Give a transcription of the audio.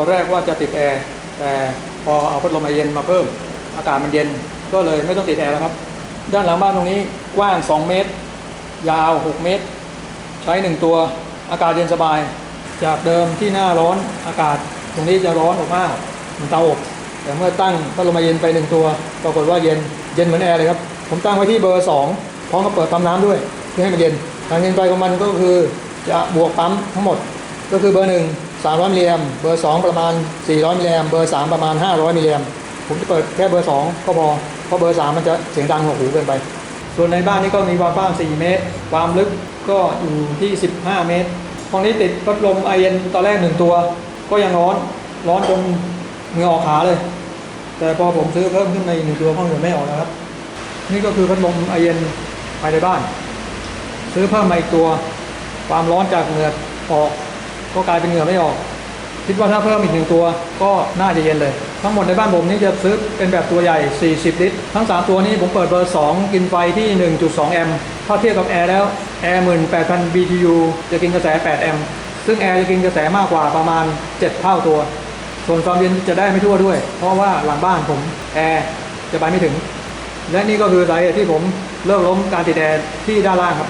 ตอนแรกว่าจะติดแอร์แต่พอเอาพัดลมไอเย็นมาเพิ่ม อากาศมันเย็นก็เลยไม่ต้องติดแอร์แล้วครับ ด้านหลังบ้านตรงนี้กว้าง 2 เมตร ยาว 6 เมตร ใช้ 1 ตัวอากาศเย็นสบาย จากเดิมที่หน้าร้อนอากาศตรงนี้จะร้อนอบอ้าวเหมือนเตาอบแต่เมื่อตั้งพัดลมไอเย็นไปหนึ่งตัว ปรากฏว่าเย็นเย็นเหมือนแอร์เลยครับผมตั้งไว้ที่เบอร์ 2 พร้อมกับเปิดปั๊มน้ำด้วยเพื่อให้มันเย็นทางเย็นไฟของมันก็คือจะบวกปั๊มทั้งหมดก็คือเบอร์1 300มิลลิแอมเบอร์ 2 ประมาณ 400มิลลิแอมเบอร์ 3 ประมาณ 500มิลลิแอมผมจะเปิดแค่เบอร์ 2 ก็พอ เพราะเบอร์ 3 มันจะเสียงดังหัวหูเกินไป ส่วนในบ้านนี้ก็มีความกว้าง 4 เมตร ความลึกก็อยู่ที่ 15 เมตรห้องนี้ติดพัดลมไอเย็นตอนแรกหนึ่งตัว ก็ยังร้อน ร้อนจนเหงื่อออกขาเลย แต่พอผมซื้อเพิ่มขึ้นมาอีกหนึ่งตัวห้องเหงื่อไม่ออกแล้วครับ นี่ก็คือพัดลมไอเย็นภายในบ้าน ซื้อเพิ่มมาอีกตัว ความร้อนจากเหงื่อออก ก็กลายเป็นเหงื่อไม่ออก คิดว่าถ้าเพิ่มอีกหนึ่งตัวก็น่าจะเย็นเลย ทั้งหมดในบ้านผมนี่จะซื้อเป็นแบบตัวใหญ่ 40 ลิตร ทั้ง 3 ตัวนี้ผมเปิดเบอร์ 2 กินไฟที่ 1.2 แอมป์ถ้าเทียบกับแอร์แล้วแอร์18,000 BTU จะกินกระแส 8 แอมป์ซึ่งแอร์จะกินกระแสมากกว่าประมาณ 7 เท่าตัว ส่วนความเย็นจะได้ไม่ทั่วด้วย เพราะว่าหลังบ้านผมแอร์จะไปไม่ถึง และนี่ก็คือสาเหตุที่ผมเลิกล้มการติดแอร์ที่ด้านล่างครับ